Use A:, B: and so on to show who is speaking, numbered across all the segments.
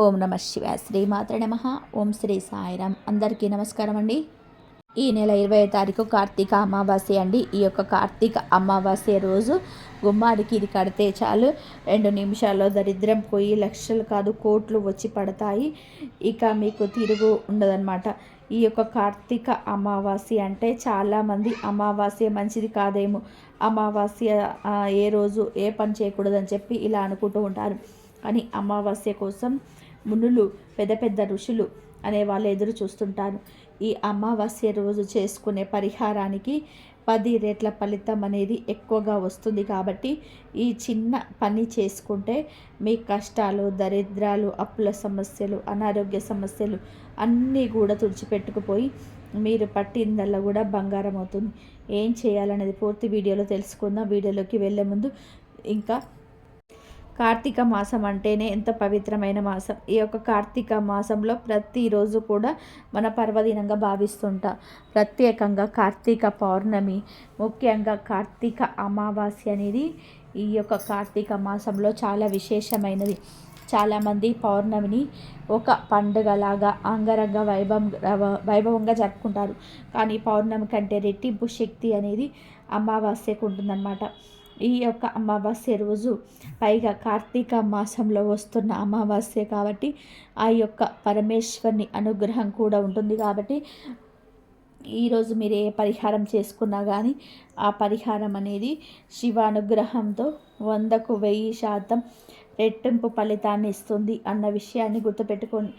A: ఓం నమ శివ శ్రీమాత్ర నమ. ఓం శ్రీ సాయిరామ్. అందరికీ నమస్కారం అండి. ఈ నెల ఇరవై తారీఖు కార్తీక అమావాస్య అండి. ఈ యొక్క కార్తీక అమావాస్య రోజు గుమ్మాడికి ఇది కడితే చాలు. రెండు నిమిషాల్లో దరిద్రం పోయి లక్షలు కాదు కోట్లు వచ్చి పడతాయి. ఇక మీకు తిరుగు ఉండదన్నమాట. ఈ యొక్క కార్తీక అమావాస్య అంటే చాలామంది అమావాస్య మంచిది కాదేమో. అమావాస్య ఏ రోజు ఏ పని చేయకూడదని చెప్పి ఇలా అనుకుంటూ ఉంటారు. కానీ అమావాస్య కోసం మునులు పెద్ద పెద్ద ఋషులు అనే వాళ్ళు ఎదురు చూస్తుంటారు. ఈ అమావాస్య రోజు చేసుకునే పరిహారానికి పది రేట్ల ఫలితం అనేది ఎక్కువగా వస్తుంది కాబట్టి ఈ చిన్న పని చేసుకుంటే మీ కష్టాలు దరిద్రాలు అప్పుల సమస్యలు అనారోగ్య సమస్యలు అన్నీ కూడా తుడిచిపెట్టుకుపోయి మీరు పట్టిందల్లా కూడా బంగారం అవుతుంది. ఏం చేయాలనేది పూర్తి వీడియోలో తెలుసుకుందాం. వీడియోలోకి వెళ్ళే ముందు ఇంకా కార్తీక మాసం అంటేనే ఎంత పవిత్రమైన మాసం. ఈ యొక్క కార్తీక మాసంలో ప్రతిరోజు కూడా మన పర్వదినంగా భావిస్తుంటాం. ప్రత్యేకంగా కార్తీక పౌర్ణమి ముఖ్యంగా కార్తీక అమావాస్య అనేది ఈ యొక్క కార్తీక మాసంలో చాలా విశేషమైనది. చాలామంది పౌర్ణమిని ఒక పండుగలాగా అంగరంగ వైభవం వైభవంగా జరుపుకుంటారు. కానీ పౌర్ణమి కంటే రెట్టింపు శక్తి అనేది అమావాస్యకు ఉంటుందన్నమాట. ఈ యొక్క అమావాస్య రోజు పైగా కార్తీక మాసంలో వస్తున్న అమావాస్య కాబట్టి ఆ యొక్క పరమేశ్వరుని అనుగ్రహం కూడా ఉంటుంది కాబట్టి ఈరోజు మీరు ఏ పరిహారం చేసుకున్నా కానీ ఆ పరిహారం అనేది శివానుగ్రహంతో వందకు వెయ్యి శాతం రెట్టింపు ఫలితాన్ని ఇస్తుంది అన్న విషయాన్ని గుర్తుపెట్టుకొని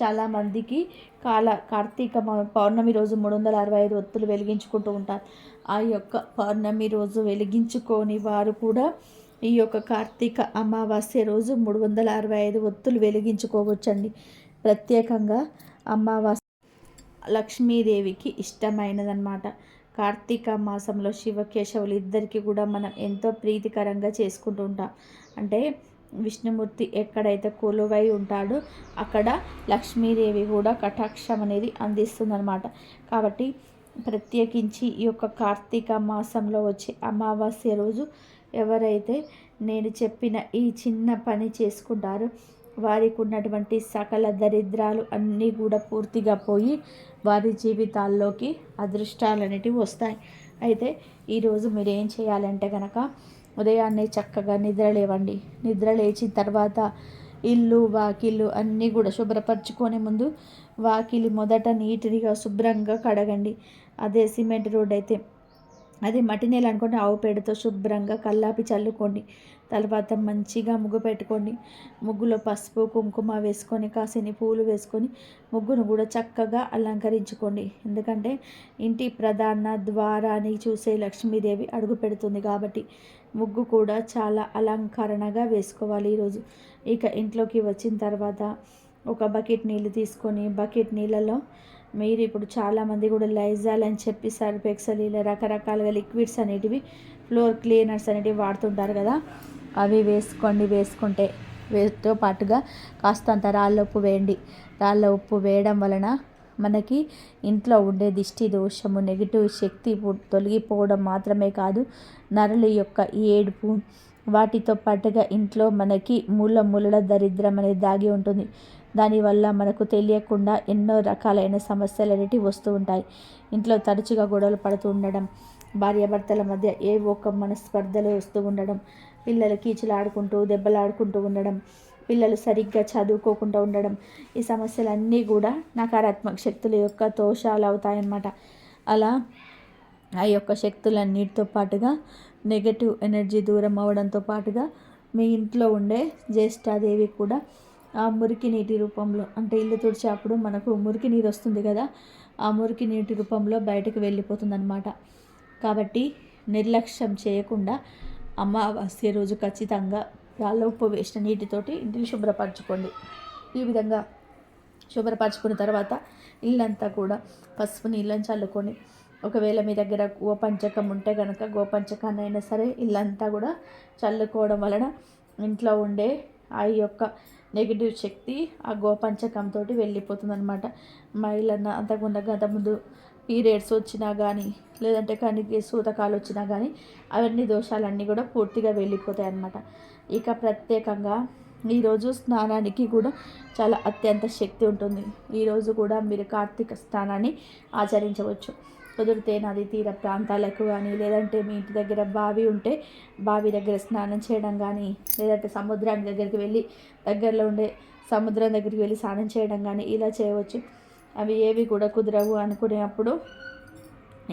A: చాలామందికి కాల కార్తీక పౌర్ణమి రోజు మూడు వందల అరవై ఐదు ఒత్తులు వెలిగించుకుంటూ ఉంటారు. ఆ యొక్క పౌర్ణమి రోజు వెలిగించుకొని వారు కూడా ఈ యొక్క కార్తీక అమావాస్య రోజు మూడు వందల అరవై ఐదు ఒత్తులు వెలిగించుకోవచ్చండి. ప్రత్యేకంగా అమావాస్య లక్ష్మీదేవికి ఇష్టమైనదన్నమాట. కార్తీక మాసంలో శివకేశవులు ఇద్దరికి కూడా మనం ఎంతో ప్రీతికరంగా చేసుకుంటూ ఉంటాం. అంటే విష్ణుమూర్తి ఎక్కడైతే కొలువై ఉంటాడో అక్కడ లక్ష్మీదేవి కూడా కటాక్షం అనేది అందిస్తుందన్నమాట. కాబట్టి ప్రత్యేకించి ఈ యొక్క కార్తీక మాసంలో వచ్చే అమావాస్య రోజు ఎవరైతే నేను చెప్పిన ఈ చిన్న పని చేసుకుంటారో వారికి ఉన్నటువంటి సకల దరిద్రాలు అన్నీ కూడా పూర్తిగా పోయి వారి జీవితాల్లోకి అదృష్టాలు అనేటివి వస్తాయి. అయితే ఈరోజు మీరు ఏం చేయాలంటే కనుక ఉదయాన్నే చక్కగా నిద్ర లేవండి. నిద్ర లేచిన తర్వాత ఇల్లు వాకిళ్ళు అన్నీ కూడా శుభ్రపరచుకునే ముందు వాకిలి మొదట నీట్గా శుభ్రంగా కడగండి. అదే సిమెంట్ రోడ్ అయితే. అదే మట్టి నేల అనుకోండి ఆవు పేడతో శుభ్రంగా కల్లాపి చల్లుకోండి. తర్వాత మంచిగా ముగ్గు పెట్టుకోండి. ముగ్గులో పసుపు కుంకుమ వేసుకొని కాసిని పూలు వేసుకొని ముగ్గును కూడా చక్కగా అలంకరించుకోండి. ఎందుకంటే ఇంటి ప్రధాన ద్వారాన్ని చూసే లక్ష్మీదేవి అడుగు పెడుతుంది కాబట్టి ముగ్గు కూడా చాలా అలంకరణగా వేసుకోవాలి ఈరోజు. ఇక ఇంట్లోకి వచ్చిన తర్వాత ఒక బకెట్ నీళ్ళు తీసుకొని బకెట్ నీళ్ళలో మీరు ఇప్పుడు చాలామంది కూడా లైజాల్ అని చెప్పి సర్ఫెక్సల్ ఇలా రకరకాలుగా లిక్విడ్స్ అనేటివి ఫ్లోర్ క్లీనర్స్ అనేటివి వాడుతుంటారు కదా అవి వేసుకోండి వేసుకుంటే వేతో పాటుగా కాస్తంత రాళ్ళ ఉప్పు వేయండి. రాళ్ళ ఉప్పు వేయడం వలన మనకి ఇంట్లో ఉండే దిష్టి దోషము నెగిటివ్ శక్తి తొలగిపోవడం మాత్రమే కాదు నరుల యొక్క ఏడుపు వాటితో పాటుగా ఇంట్లో మనకి మూల మూలల దరిద్రం అనేది దాగి ఉంటుంది. దానివల్ల మనకు తెలియకుండా ఎన్నో రకాలైన సమస్యలు అనేటివి వస్తూ ఉంటాయి. ఇంట్లో తరచుగా గొడవలు పడుతూ ఉండడం భార్యాభర్తల మధ్య ఏ ఒక్క మనస్పర్ధలు వస్తూ ఉండడం పిల్లలు కీచులాడుకుంటూ దెబ్బలాడుకుంటూ ఉండడం పిల్లలు సరిగ్గా చదువుకోకుండా ఉండడం ఈ సమస్యలన్నీ కూడా నకారాత్మక శక్తుల యొక్క దోషాలు అవుతాయన్నమాట. అలా ఆ యొక్క శక్తులన్నిటితో పాటుగా నెగటివ్ ఎనర్జీ దూరం అవడంతో పాటుగా మీ ఇంట్లో ఉండే జ్యేష్ఠాదేవి కూడా ఆ మురికి నీటి రూపంలో అంటే ఇల్లు తుడిచేప్పుడు మనకు మురికి నీరు వస్తుంది కదా ఆ మురికి నీటి రూపంలో బయటకు వెళ్ళిపోతుంది అనమాట కాబట్టి నిర్లక్ష్యం చేయకుండా అమావాస్య రోజు ఖచ్చితంగా రాళ్ళ ఉప్పు వేసిన నీటితోటి ఇంటిని శుభ్రపరచుకోండి. ఈ విధంగా శుభ్రపరచుకున్న తర్వాత ఇల్లంతా కూడా పసుపు నీళ్ళని చల్లుకొని ఒకవేళ మీ దగ్గర గోపంచకం ఉంటే కనుక గోపంచకాన్ని అయినా సరే ఇల్లంతా కూడా చల్లుకోవడం వలన ఇంట్లో ఉండే ఆ యొక్క నెగిటివ్ శక్తి ఆ గోపంచకంతో వెళ్ళిపోతుంది అనమాట మహిళన్న గత ముందు పీరియడ్స్ వచ్చినా కానీ లేదంటే కనికి సూతకాలు వచ్చినా కానీ అవన్నీ దోషాలన్నీ కూడా పూర్తిగా వెళ్ళిపోతాయి అన్నమాట ఇక ప్రత్యేకంగా ఈరోజు స్నానానికి కూడా చాలా అత్యంత శక్తి ఉంటుంది. ఈరోజు కూడా మీరు కార్తీక స్నానాన్ని ఆచరించవచ్చు. కుదిరితే నది తీర ప్రాంతాలకు కానీ లేదంటే మీ ఇంటి దగ్గర బావి ఉంటే బావి దగ్గర స్నానం చేయడం కానీ లేదంటే సముద్రానికి దగ్గరికి వెళ్ళి దగ్గరలో ఉండే సముద్రం దగ్గరికి వెళ్ళి స్నానం చేయడం కానీ ఇలా చేయవచ్చు. అవి ఏవి కూడా కుదరవు అనుకునేప్పుడు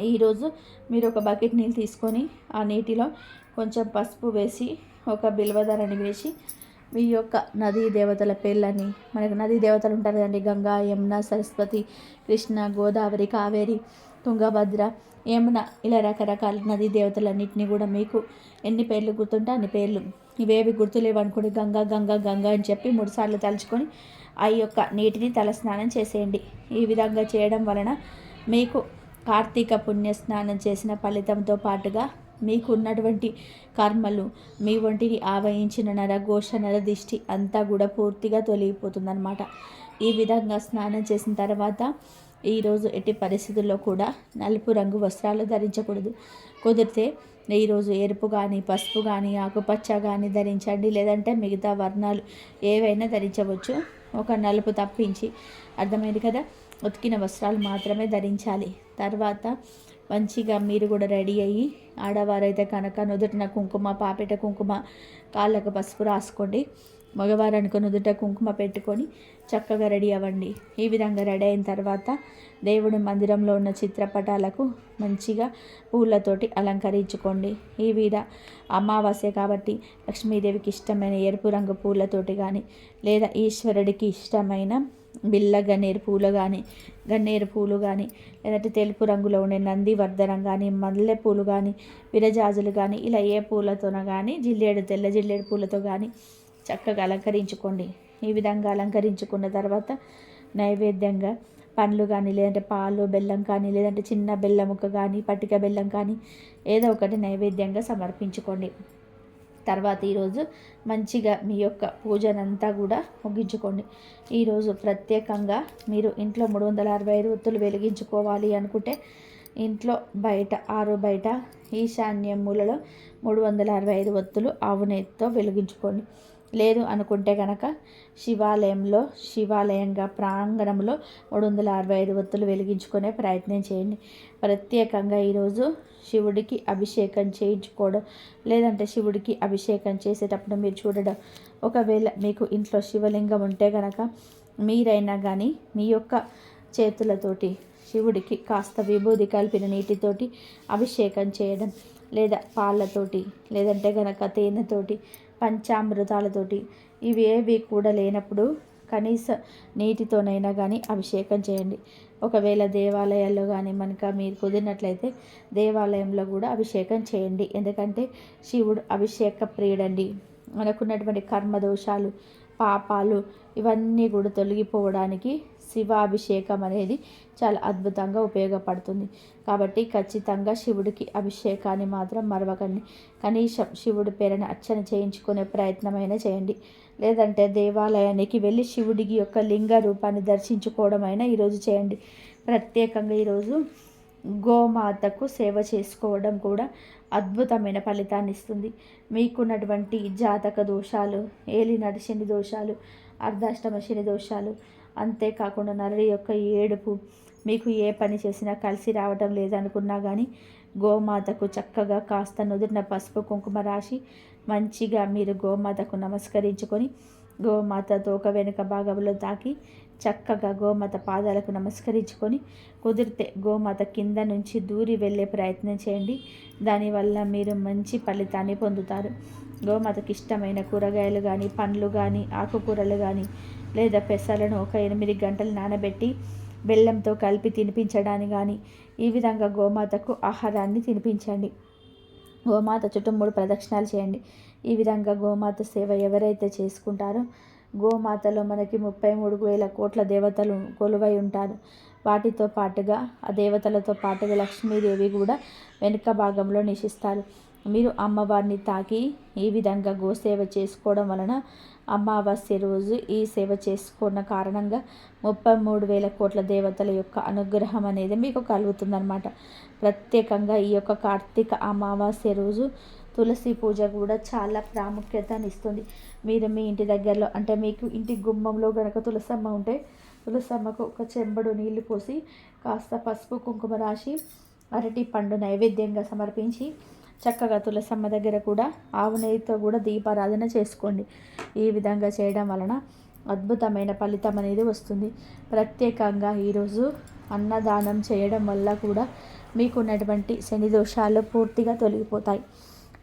A: ఈరోజు మీరు ఒక బకెట్ నీళ్ళు తీసుకొని ఆ నీటిలో కొంచెం పసుపు వేసి ఒక బిల్వధరని వేసి మీ యొక్క నదీ దేవతల పేర్లని మనకు నదీ దేవతలు ఉంటారు కదండి గంగా యమున సరస్వతి కృష్ణ గోదావరి కావేరి తుంగభద్ర యమున ఇలా రకరకాల నదీ దేవతలన్నింటినీ కూడా మీకు ఎన్ని పేర్లు గుర్తుంటే అన్ని పేర్లు. ఇవేవి గుర్తులేవనుకోండి. గంగా గంగా గంగా అని చెప్పి మూడుసార్లు తలుచుకొని ఆ యొక్క నీటిని తలస్నానం చేసేయండి. ఈ విధంగా చేయడం వలన మీకు కార్తీక పుణ్య స్నానం చేసిన ఫలితంతో పాటుగా మీకు ఉన్నటువంటి కర్మలు మీ ఒంటిని ఆవహించిన నర దిష్టి అంతా కూడా పూర్తిగా తొలగిపోతుందన్నమాట. ఈ విధంగా స్నానం చేసిన తర్వాత ఈరోజు ఎట్టి పరిస్థితుల్లో కూడా నలుపు రంగు వస్త్రాలు ధరించకూడదు. కుదిరితే ఈరోజు ఎరుపు కానీ పసుపు కానీ ఆకుపచ్చ కానీ ధరించండి. లేదంటే మిగతా వర్ణాలు ఏవైనా ధరించవచ్చు. ఒక నలుపు తప్పించి అర్థమైంది కదా? ఉతికిన వస్త్రాలు మాత్రమే ధరించాలి. తర్వాత మంచిగా మీరు కూడా రెడీ అయ్యి ఆడవారైతే కనుక నుదుటిన కుంకుమ పాపిట కుంకుమ కాళ్ళకు పసుపు రాసుకోండి. మగవారు అనుకుని నుదుట కుంకుమ పెట్టుకొని చక్కగా రెడీ అవ్వండి. ఈ విధంగా రెడీ అయిన తర్వాత దేవుడి మందిరంలో ఉన్న చిత్రపటాలకు మంచిగా పూలతోటి అలంకరించుకోండి. ఈ విధ అమావాస్య కాబట్టి లక్ష్మీదేవికి ఇష్టమైన ఎరుపు రంగు పూలతోటి కానీ లేదా ఈశ్వరుడికి ఇష్టమైన బిల్ల గన్నేరు పూలు కానీ గన్నేరు పూలు కానీ లేదంటే తెలుపు రంగులో ఉండే నంది వర్ధనం కానీ మల్లెపూలు కానీ విరజాజులు కానీ ఇలా ఏ పూలతోనో కానీ జిల్లేడు తెల్ల జిల్లేడు పూలతో కానీ చక్కగా అలంకరించుకోండి. ఈ విధంగా అలంకరించుకున్న తర్వాత నైవేద్యంగా పండ్లు కానీ లేదంటే పాలు బెల్లం కానీ లేదంటే చిన్న బెల్లం ముక్క కానీ పట్టిక బెల్లం కానీ ఏదో ఒకటి నైవేద్యంగా సమర్పించుకోండి. తర్వాత ఈరోజు మంచిగా మీ యొక్క పూజనంతా కూడా ముగించుకోండి. ఈరోజు ప్రత్యేకంగా మీరు ఇంట్లో మూడు వందల అరవై ఐదు ఒత్తులు వెలిగించుకోవాలి అనుకుంటే ఇంట్లో బయట ఆరు బయట ఈశాన్య మూలలో మూడు వందల అరవై ఐదు ఒత్తులు ఆవు నెయ్యితో వెలిగించుకోండి. లేదు అనుకుంటే కనుక శివాలయంలో శివాలయంగా ప్రాంగణంలో మూడు వందల అరవై ఐదు ఒత్తులు వెలిగించుకునే ప్రయత్నం చేయండి. ప్రత్యేకంగా ఈరోజు శివుడికి అభిషేకం చేయించుకోవడం లేదంటే శివుడికి అభిషేకం చేసేటప్పుడు మీరు చూడడం. ఒకవేళ మీకు ఇంట్లో శివలింగం ఉంటే కనుక మీరైనా కానీ మీ యొక్క చేతులతోటి శివుడికి కాస్త విభూది కలిపిన నీటితోటి అభిషేకం చేయడం లేదా పాలతోటి లేదంటే కనుక తేనెతోటి పంచామృతాలతోటి. ఇవి ఏవి కూడా లేనప్పుడు కనీస నీటితోనైనా కానీ అభిషేకం చేయండి. ఒకవేళ దేవాలయాల్లో కానీ మనక మీరు కుదిరినట్లయితే దేవాలయంలో కూడా అభిషేకం చేయండి. ఎందుకంటే శివుడు అభిషేక ప్రియుడండి. మనకున్నటువంటి కర్మ దోషాలు పాపాలు ఇవన్నీ కూడా తొలగిపోవడానికి శివాభిషేకం అనేది చాలా అద్భుతంగా ఉపయోగపడుతుంది. కాబట్టి ఖచ్చితంగా శివుడికి అభిషేకాన్ని మాత్రం మరవకండి. కనీసం శివుడి పేరుని అర్చన చేయించుకునే ప్రయత్నమైనా చేయండి. లేదంటే దేవాలయానికి వెళ్ళి శివుడికి యొక్క లింగ రూపాన్ని దర్శించుకోవడం అయినా ఈరోజు చేయండి. ప్రత్యేకంగా ఈరోజు గోమాతకు సేవ చేసుకోవడం కూడా అద్భుతమైన ఫలితాన్ని ఇస్తుంది. మీకున్నటువంటి జాతక దోషాలు ఏలి నడిశని దోషాలు అర్ధాష్టమ శని దోషాలు అంతేకాకుండా నరుడి యొక్క ఏడుపు మీకు ఏ పని చేసినా కలిసి రావడం లేదనుకున్నా కానీ గోమాతకు చక్కగా కాస్త నుదుటిన పసుపు కుంకుమ రాసి మంచిగా మీరు గోమాతకు నమస్కరించుకొని గోమాత తోక వెనుక భాగంలో తాకి చక్కగా గోమాత పాదాలకు నమస్కరించుకొని కుదిరితే గోమాత కింద నుంచి దూరి వెళ్ళే ప్రయత్నం చేయండి. దానివల్ల మీరు మంచి ఫలితాన్ని పొందుతారు. గోమాతకి ఇష్టమైన కూరగాయలు కానీ పండ్లు కానీ ఆకుకూరలు కానీ లేదా పెసలను ఒక ఎనిమిది గంటలు నానబెట్టి బెల్లంతో కలిపి తినిపించడానికి కానీ ఈ విధంగా గోమాతకు ఆహారాన్ని తినిపించండి. గోమాత చుట్టూ మూడు ప్రదక్షిణాలు చేయండి. ఈ విధంగా గోమాత సేవ ఎవరైతే చేసుకుంటారో గోమాతలో మనకి ముప్పై మూడు వేల కోట్ల దేవతలు కొలువై ఉంటారు. వాటితో పాటుగా ఆ దేవతలతో పాటుగా లక్ష్మీదేవి కూడా వెనుక భాగంలో నిషిస్తారు మీరు అమ్మవారిని తాకి ఈ విధంగా గోసేవ చేసుకోవడం వలన అమావాస్య రోజు ఈ సేవ చేసుకున్న కారణంగా ముప్పై మూడు వేల కోట్ల దేవతల యొక్క అనుగ్రహం అనేది మీకు కలుగుతుందన్నమాట. ప్రత్యేకంగా ఈ యొక్క కార్తీక అమావాస్య రోజు తులసి పూజ కూడా చాలా ప్రాముఖ్యతని ఇస్తుంది. మీరు మీ ఇంటి దగ్గరలో అంటే మీకు ఇంటి గుమ్మంలో గనక తులసమ్మ ఉంటే తులసమ్మకు ఒక చెంబడు నీళ్ళు పోసి కాస్త పసుపు కుంకుమ రాసి అరటి పండు నైవేద్యంగా సమర్పించి చక్కగా తులసమ్మ దగ్గర కూడా ఆవు నెయ్యితో కూడా దీపారాధన చేసుకోండి. ఈ విధంగా చేయడం వలన అద్భుతమైన ఫలితం అనేది వస్తుంది. ప్రత్యేకంగా ఈరోజు అన్నదానం చేయడం వల్ల కూడా మీకున్నటువంటి శని దోషాలు పూర్తిగా తొలగిపోతాయి.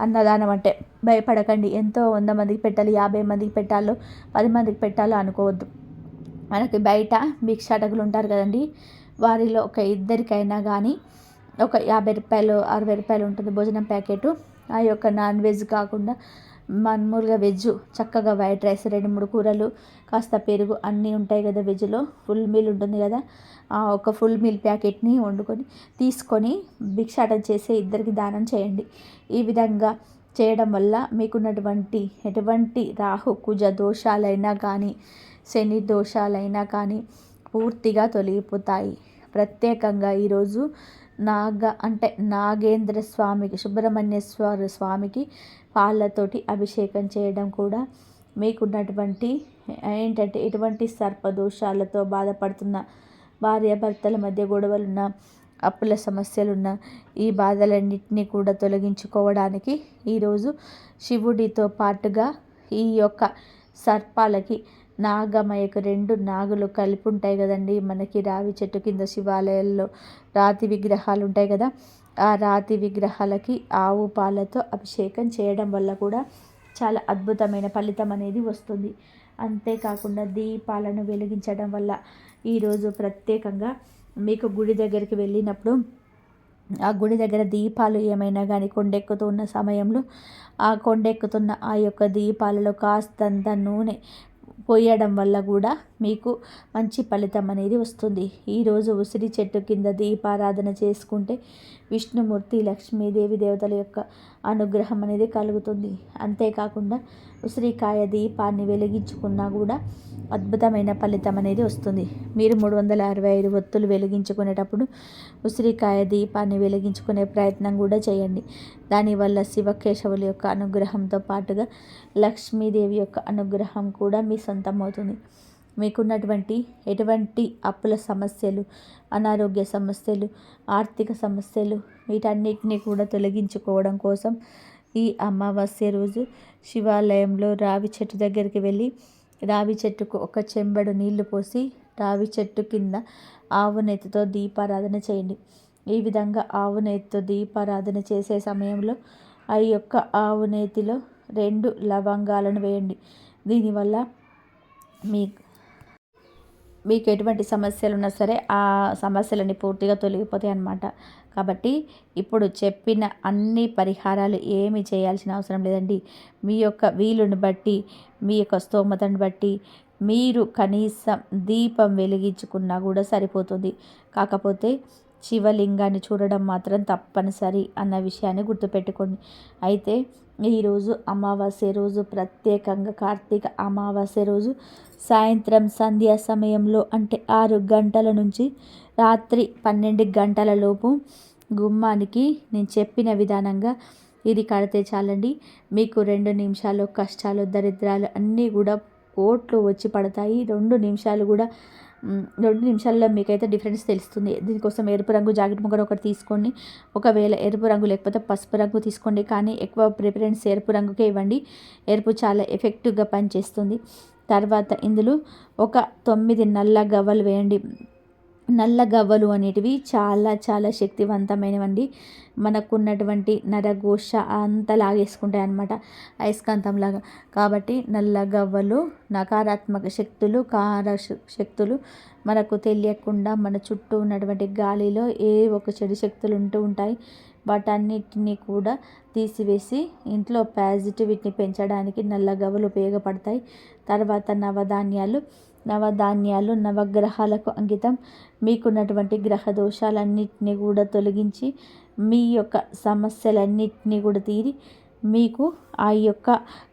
A: అన్నదానం అంటే భయపడకండి. ఎంతో వంద మందికి పెట్టాలి యాభై మందికి పెట్టాలో పది మందికి పెట్టాలో అనుకోవద్దు. మనకి బయట భిక్షాటకులు ఉంటారు కదండి. వారిలో ఒక ఇద్దరికైనా కానీ ఒక యాభై రూపాయలు అరవై రూపాయలు ఉంటుంది భోజనం ప్యాకెట్. ఆ యొక్క నాన్ వెజ్ కాకుండా మామూలుగా వెజ్ చక్కగా వైట్ రైస్ రెండు మూడు కూరలు కాస్త పెరుగు అన్నీ ఉంటాయి కదా వెజ్లో ఫుల్ మీల్ ఉంటుంది కదా. ఒక ఫుల్ మీల్ ప్యాకెట్ని వండుకొని తీసుకొని భిక్షాటం చేసే ఇద్దరికి దానం చేయండి. ఈ విధంగా చేయడం వల్ల మీకున్నటువంటి ఎటువంటి రాహు కుజ దోషాలైనా కానీ శని దోషాలైనా కానీ పూర్తిగా తొలగిపోతాయి. ప్రత్యేకంగా ఈరోజు నాగ అంటే నాగేంద్ర స్వామికి సుబ్రహ్మణ్యేశ్వర స్వామికి పాలతోటి అభిషేకం చేయడం కూడా మీకున్నటువంటి ఏంటంటే ఎటువంటి సర్పదోషాలతో బాధపడుతున్న భార్యాభర్తల మధ్య గొడవలున్న అప్పుల సమస్యలున్న ఈ బాధలన్నింటినీ కూడా తొలగించుకోవడానికి ఈరోజు శివుడితో పాటుగా ఈ యొక్క సర్పాలకి నాగమయకు రెండు నాగులు కలిపి ఉంటాయి కదండి. మనకి రావి చెట్టు కింద శివాలయాల్లో రాతి విగ్రహాలు ఉంటాయి కదా. ఆ రాతి విగ్రహాలకి ఆవు పాలతో అభిషేకం చేయడం వల్ల కూడా చాలా అద్భుతమైన ఫలితం అనేది వస్తుంది. అంతేకాకుండా దీపాలను వెలిగించడం వల్ల ఈరోజు ప్రత్యేకంగా మీకు గుడి దగ్గరికి వెళ్ళినప్పుడు ఆ గుడి దగ్గర దీపాలు ఏమైనా కానీ కొండెక్కుతున్న సమయంలో ఆ కొండెక్కుతున్న ఆ యొక్క దీపాలలో కాస్తంత నూనె పోయడం వల్ల కూడా మీకు మంచి ఫలితం అనేది వస్తుంది. ఈరోజు ఉసిరి చెట్టు కింద దీపారాధన చేసుకుంటే విష్ణుమూర్తి లక్ష్మీదేవి దేవతల యొక్క అనుగ్రహం అనేది కలుగుతుంది. అంతేకాకుండా ఉసిరికాయ దీపాన్ని వెలిగించుకున్నా కూడా అద్భుతమైన ఫలితం అనేది వస్తుంది. మీరు మూడు వందల అరవై ఐదు ఒత్తులు వెలిగించుకునేటప్పుడు ఉసిరికాయ దీపాన్ని వెలిగించుకునే ప్రయత్నం కూడా చేయండి. దానివల్ల శివకేశవుల యొక్క అనుగ్రహంతో పాటుగా లక్ష్మీదేవి యొక్క అనుగ్రహం కూడా మీ సొంతం అవుతుంది. మీకున్నటువంటి ఎటువంటి అప్పుల సమస్యలు అనారోగ్య సమస్యలు ఆర్థిక సమస్యలు వీటన్నిటిని కూడా తొలగించుకోవడం కోసం ఈ అమావాస్య రోజు శివాలయంలో రావి చెట్టు దగ్గరికి వెళ్ళి రావి చెట్టుకు ఒక చెంబడు నీళ్ళు పోసి రావి చెట్టు కింద ఆవు నెత్తితో దీపారాధన చేయండి. ఈ విధంగా ఆవు నేతితో దీపారాధన చేసే సమయంలో ఆ యొక్క ఆవు నేతిలో రెండు లవంగాలను వేయండి. దీనివల్ల మీ మీకు ఎటువంటి సమస్యలు ఉన్నా సరే ఆ సమస్యలన్నీ పూర్తిగా తొలగిపోతాయి అన్నమాట. కాబట్టి ఇప్పుడు చెప్పిన అన్ని పరిహారాలు ఏమి చేయాల్సిన అవసరం లేదండి. మీ యొక్క వీలుని బట్టి మీ యొక్క స్తోమతను బట్టి మీరు కనీసం దీపం వెలిగించుకున్నా కూడా సరిపోతుంది. కాకపోతే శివలింగాన్ని చూడడం మాత్రం తప్పనిసరి అన్న విషయాన్ని గుర్తుపెట్టుకోండి. అయితే ఈరోజు అమావాస్య రోజు ప్రత్యేకంగా కార్తీక అమావాస్య రోజు. సాయంత్రం సంధ్యా సమయంలో అంటే ఆరు గంటల నుంచి రాత్రి పన్నెండు గంటల లోపు గుమ్మానికి నేను చెప్పిన విధానంగా ఇది కడితే చాలండి. మీకు రెండు నిమిషాలు కష్టాలు దరిద్రాలు అన్నీ కూడా కోట్లు వచ్చి పడతాయి. రెండు నిమిషాలు కూడా రెండు నిమిషాల్లో మీకైతే డిఫరెన్స్ తెలుస్తుంది. దీనికోసం ఎరుపు రంగు జాకెట్ ముగ్గురు ఒకటి తీసుకోండి. ఒకవేళ ఎరుపు రంగు లేకపోతే పసుపు రంగు తీసుకోండి. కానీ ఎక్కువ ప్రిఫరెన్స్ ఎరుపు రంగుకే ఇవ్వండి. ఎరుపు చాలా ఎఫెక్టివ్గా పనిచేస్తుంది. తర్వాత ఇందులో ఒక తొమ్మిది నల్ల గవ్వలు వేయండి. నల్ల గవ్వలు అనేటివి చాలా చాలా శక్తివంతమైనవండి. మనకున్నటువంటి నరఘోష అంతా లాగేసుకుంటాయి అన్నమాట అయస్కాంతంలాగా. కాబట్టి నల్ల గవ్వలు నకారాత్మక శక్తులు కార శక్తులు మనకు తెలియకుండా మన చుట్టూ ఉన్నటువంటి గాలిలో ఏ ఒక చెడు శక్తులు ఉంటూ ఉంటాయి. వాటన్నిటిని కూడా తీసివేసి ఇంట్లో పాజిటివిటీని పెంచడానికి నల్ల గవ్వలు ఉపయోగపడతాయి. తర్వాత నవధాన్యాలు నవధాన్యాలు నవగ్రహాలకు అంకితం. మీకున్నటువంటి గ్రహ దోషాలన్నింటినీ కూడా తొలగించి మీ యొక్క సమస్యలన్నింటినీ కూడా తీరి మీకు ఆ యొక్క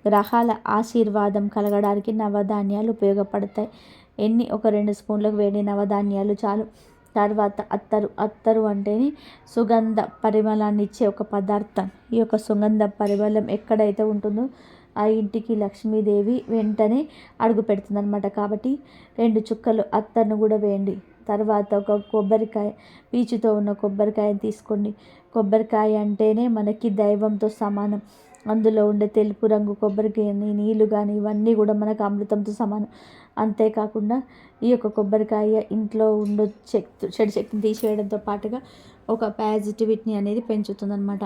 A: గ్రహాల ఆశీర్వాదం కలగడానికి నవధాన్యాలు ఉపయోగపడతాయి. ఎన్ని ఒక రెండు స్పూన్లకు వేడి నవధాన్యాలు చాలు. తర్వాత అత్తరు. అత్తరు అంటేనే సుగంధ పరిమళాన్ని ఇచ్చే ఒక పదార్థం. ఈ యొక్క సుగంధ పరిమళం ఎక్కడైతే ఉంటుందో ఆ ఇంటికి లక్ష్మీదేవి వెంటనే అడుగు పెడుతుందనమాట కాబట్టి రెండు చుక్కలు అత్తర్ను కూడా వేయండి. తర్వాత ఒక కొబ్బరికాయ పీచుతో ఉన్న కొబ్బరికాయని తీసుకోండి. కొబ్బరికాయ అంటేనే మనకి దైవంతో సమానం. అందులో ఉండే తెలుపు రంగు కొబ్బరికాయని నీళ్ళు కానీ ఇవన్నీ కూడా మనకు అమృతంతో సమానం. అంతేకాకుండా ఈ యొక్క కొబ్బరికాయ ఇంట్లో ఉండే శక్తి చెడు శక్తిని తీసేయడంతో పాటుగా ఒక పాజిటివిటీని అనేది పెంచుతుందన్నమాట.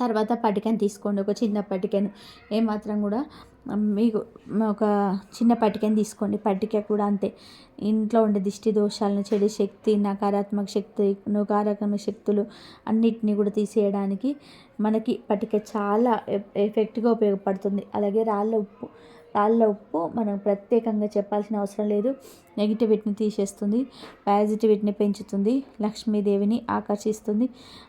A: తర్వాత పటికను తీసుకోండి ఒక చిన్న పటికను. ఏమాత్రం కూడా మీకు ఒక చిన్న పటికను తీసుకోండి. పటిక కూడా అంతే. ఇంట్లో ఉండే దిష్టి దోషాలను చెడు శక్తి నకారాత్మక శక్తి నకారాత్మక శక్తులు అన్నిటినీ కూడా తీసేయడానికి మనకి పటిక చాలా ఎఫెక్ట్గా ఉపయోగపడుతుంది. అలాగే రాళ్ళ ఉప్పు రాళ్ళ ఉప్పు మనం ప్రత్యేకంగా చెప్పాల్సిన అవసరం లేదు. నెగిటివిటీని తీసేస్తుంది పాజిటివిటీని పెంచుతుంది లక్ష్మీదేవిని ఆకర్షిస్తుంది.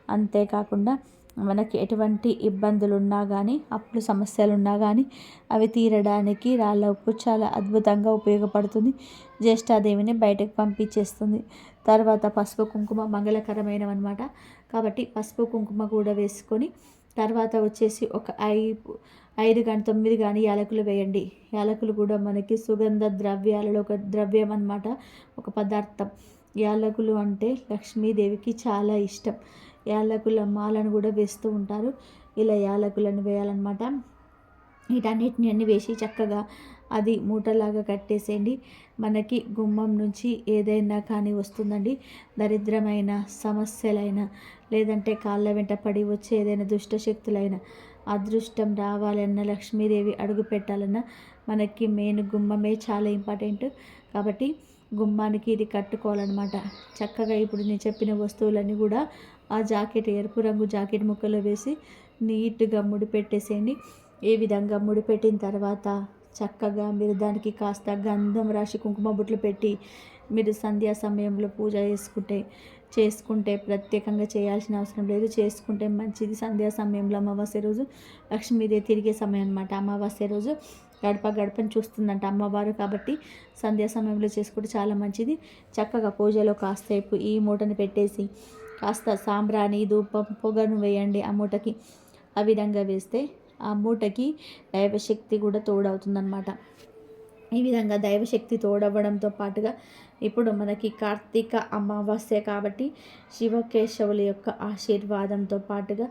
A: అంతేకాకుండా మనకి ఎటువంటి ఇబ్బందులు ఉన్నా కానీ అప్పులు సమస్యలు ఉన్నా కానీ అవి తీరడానికి రాళ్ళ ఉప్పు చాలా అద్భుతంగా ఉపయోగపడుతుంది. జ్యేష్ఠాదేవిని బయటకు పంపించేస్తుంది. తర్వాత పసుపు కుంకుమ మంగళకరమైనవి అనమాట కాబట్టి పసుపు కుంకుమ కూడా వేసుకొని తర్వాత వచ్చేసి ఒక ఐదు ఐదు కానీ తొమ్మిది కానీ యాలకులు వేయండి. యాలకులు కూడా మనకి సుగంధ ద్రవ్యాలలో ఒక ద్రవ్యం అనమాట ఒక పదార్థం. యాలకులు అంటే లక్ష్మీదేవికి చాలా ఇష్టం. యాలకుల మాలను కూడా వేస్తూ ఉంటారు. ఇలా యాలకులను వేయాలన్నమాట. వీటన్నిటిని అన్ని వేసి చక్కగా అది మూటలాగా కట్టేసేయండి. మనకి గుమ్మం నుంచి ఏదైనా కానీ వస్తుందండి. దరిద్రమైన సమస్యలైనా లేదంటే కాళ్ళ వెంట పడి వచ్చే ఏదైనా దుష్టశక్తులైనా అదృష్టం రావాలన్న లక్ష్మీదేవి అడుగు పెట్టాలన్నా మనకి మెయిన్ గుమ్మమే చాలా ఇంపార్టెంట్. కాబట్టి గుమ్మానికి ఇది కట్టుకోవాలన్నమాట. చక్కగా ఇప్పుడు నేను చెప్పిన వస్తువులన్నీ కూడా ఆ జాకెట్ ఎరుపు రంగు జాకెట్ ముక్కలో వేసి నీట్గా ముడిపెట్టేసేయండి. ఏ విధంగా ముడిపెట్టిన తర్వాత చక్కగా మీరు దానికి కాస్త గంధం రాసి కుంకుమ బుట్లు పెట్టి మీరు సంధ్యా సమయంలో పూజ చేసుకుంటే చేసుకుంటే ప్రత్యేకంగా చేయాల్సిన అవసరం లేదు. చేసుకుంటే మంచిది. సంధ్యా సమయంలో అమావాస్య రోజు లక్ష్మీదేవి తిరిగే సమయం అనమాట అమావాస్య రోజు గడప గడపని చూస్తుందంట అమ్మవారు కాబట్టి సంధ్యా సమయంలో చేసుకుంటే చాలా మంచిది. చక్కగా పూజలో కాస్తేపు ఈ మూటని పెట్టేసి కాస్త సాంబ్రాణి ధూపం పొగను వేయండి ఆ మూటకి. ఆ విధంగా వేస్తే ఆ మూటకి దైవశక్తి కూడా తోడవుతుందన్నమాట. ఈ విధంగా దైవశక్తి తోడవ్వడంతో పాటుగా ఇప్పుడు మనకి కార్తీక అమావాస్య కాబట్టి శివకేశవుల యొక్క ఆశీర్వాదంతో పాటుగా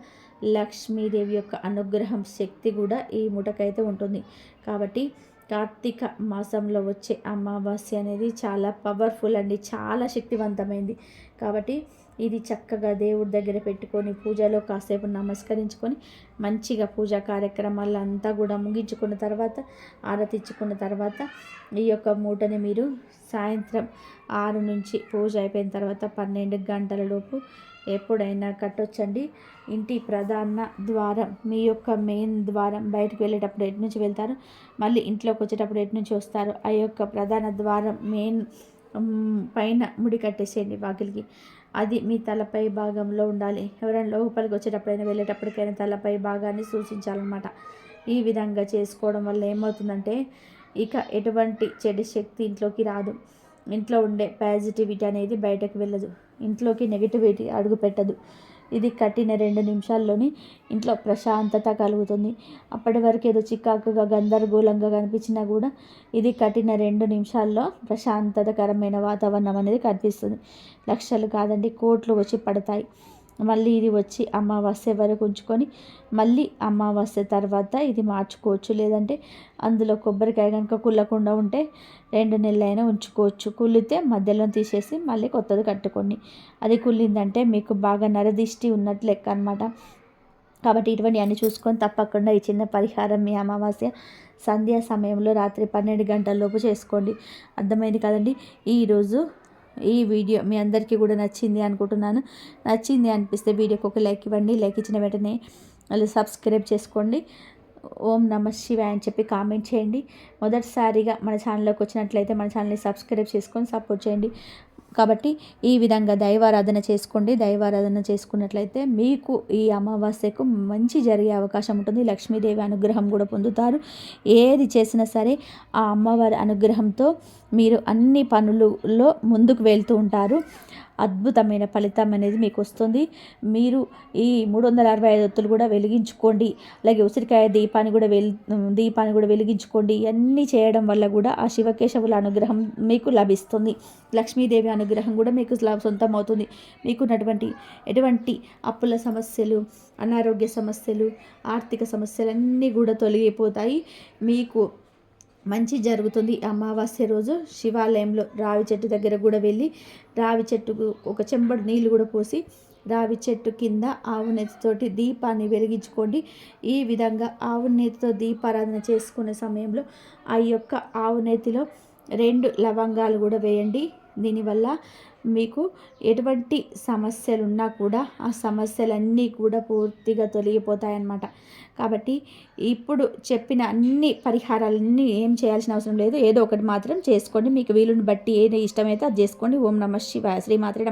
A: లక్ష్మీదేవి యొక్క అనుగ్రహం శక్తి కూడా ఈ ముటకైతే ఉంటుంది. కాబట్టి కార్తీక మాసంలో వచ్చే అమావాస్య అనేది చాలా పవర్ఫుల్ అండి చాలా శక్తివంతమైంది. కాబట్టి ఇది చక్కగా దేవుడి దగ్గర పెట్టుకొని పూజలో కాసేపు నమస్కరించుకొని మంచిగా పూజా కార్యక్రమాలు అంతా కూడా ముగించుకున్న తర్వాత ఆరతిచ్చుకున్న తర్వాత ఈ యొక్క మూటని మీరు సాయంత్రం ఆరు నుంచి పూజ అయిపోయిన తర్వాత పన్నెండు గంటల లోపు ఎప్పుడైనా కట్టొచ్చండి. ఇంటి ప్రధాన ద్వారం మీ యొక్క మెయిన్ ద్వారం బయటకు వెళ్ళేటప్పుడు ఎటు నుంచి వెళ్తారు? మళ్ళీ ఇంట్లోకి వచ్చేటప్పుడు ఎటు నుంచి వస్తారు? ఆ యొక్క ప్రధాన ద్వారం మెయిన్ పైన ముడి కట్టేసేయండి వాకిలికి. అది మీ తలపై భాగంలో ఉండాలి. ఎవరైనా లోపలికి వచ్చేటప్పుడైనా వెళ్ళేటప్పటికైనా తలపై భాగాన్ని సూచించాలన్నమాట. ఈ విధంగా చేసుకోవడం వల్ల ఏమవుతుందంటే ఇక ఎటువంటి చెడు శక్తి ఇంట్లోకి రాదు. ఇంట్లో ఉండే పాజిటివిటీ అనేది బయటకు వెళ్ళదు. ఇంట్లోకి నెగిటివిటీ అడుగు పెట్టదు ఇది కట్టిన రెండు నిమిషాల్లోని ఇంట్లో ప్రశాంతత కలుగుతుంది. అప్పటి వరకు ఏదో చికాకుగా గందరగోళంగా కనిపించినా కూడా ఇది కట్టిన రెండు నిమిషాల్లో ప్రశాంతతకరమైన వాతావరణం అనేది కనిపిస్తుంది. లక్షలు కాదండి కోట్లు వచ్చి పడతాయి. మళ్ళీ ఇది వచ్చి అమావాస్య వరకు ఉంచుకొని మళ్ళీ అమావాస్య తర్వాత ఇది మార్చుకోవచ్చు. లేదంటే అందులో కొబ్బరికాయ కనుక కుల్లకుండా ఉంటే రెండు నెలలైనా ఉంచుకోవచ్చు. కుల్లితే మధ్యలో తీసేసి మళ్ళీ కొత్తది కట్టుకోండి. అది కుళ్ళిందంటే మీకు బాగా నరదిష్టి ఉన్నట్లు లెక్క అనమాట కాబట్టి ఇటువంటి అన్ని చూసుకొని తప్పకుండా ఈ చిన్న పరిహారం మీ అమావాస్య సంధ్యా సమయంలో రాత్రి పన్నెండు గంటల లోపు చేసుకోండి. అర్థమైంది కదండి? ఈరోజు ఈ వీడియో మీ అందరికీ కూడా నచ్చింది అనుకుంటున్నాను. నచ్చింది అనిపిస్తే వీడియోకి ఒక లైక్ ఇవ్వండి. లైక్ ఇచ్చిన వెంటనే వాళ్ళు సబ్స్క్రైబ్ చేసుకోండి. ఓం నమ శివాయ అని చెప్పి కామెంట్ చేయండి. మొదటిసారిగా మన ఛానల్లోకి వచ్చినట్లయితే మన ఛానల్ని సబ్స్క్రైబ్ చేసుకొని సపోర్ట్ చేయండి. కాబట్టి ఈ విధంగా దైవారాధన చేసుకోండి. దైవారాధన చేసుకున్నట్లయితే మీకు ఈ అమావాస్యకు మంచి జరిగే అవకాశం ఉంటుంది. లక్ష్మీదేవి అనుగ్రహం కూడా పొందుతారు. ఏది చేసినా సరే ఆ అమ్మవారి అనుగ్రహంతో మీరు అన్ని పనులలో ముందుకు వెళ్తూ ఉంటారు. అద్భుతమైన ఫలితం అనేది మీకు వస్తుంది. మీరు ఈ మూడు వందల అరవై ఐదు ఒత్తులు కూడా వెలిగించుకోండి. అలాగే ఉసిరికాయ దీపాన్ని కూడా వెల్ దీపాన్ని కూడా వెలిగించుకోండి. ఇవన్నీ చేయడం వల్ల కూడా ఆ శివకేశవుల అనుగ్రహం మీకు లభిస్తుంది. లక్ష్మీదేవి అనుగ్రహం కూడా మీకు సొంతం అవుతుంది మీకున్నటువంటి ఎటువంటి అప్పుల సమస్యలు అనారోగ్య సమస్యలు ఆర్థిక సమస్యలు అన్నీ కూడా తొలగిపోతాయి. మీకు మంచి జరుగుతుంది. అమావాస్య రోజు శివాలయంలో రావి చెట్టు దగ్గర కూడా వెళ్ళి రావి చెట్టుకు ఒక చెంబడు నీళ్ళు కూడా పోసి రావి చెట్టు కింద ఆవు నెత్తితోటి దీపాన్ని వెలిగించుకోండి. ఈ విధంగా ఆవు నెత్తితో దీపారాధన చేసుకునే సమయంలో ఆ యొక్క ఆవు నెత్తిలో రెండు లవంగాలు కూడా వేయండి. దీనివల్ల మీకు ఎటువంటి సమస్యలు ఉన్నా కూడా ఆ సమస్యలన్నీ కూడా పూర్తిగా తొలగిపోతాయన్నమాట. కాబట్టి ఇప్పుడు చెప్పిన అన్ని పరిహారాలన్నీ ఏం చేయాల్సిన అవసరం లేదు. ఏదో ఒకటి మాత్రం చేసుకోండి. మీకు వీలుని బట్టి ఏది ఇష్టమైతే అది చేసుకోండి. ఓం నమ శివాయ. శ్రీమాత్రే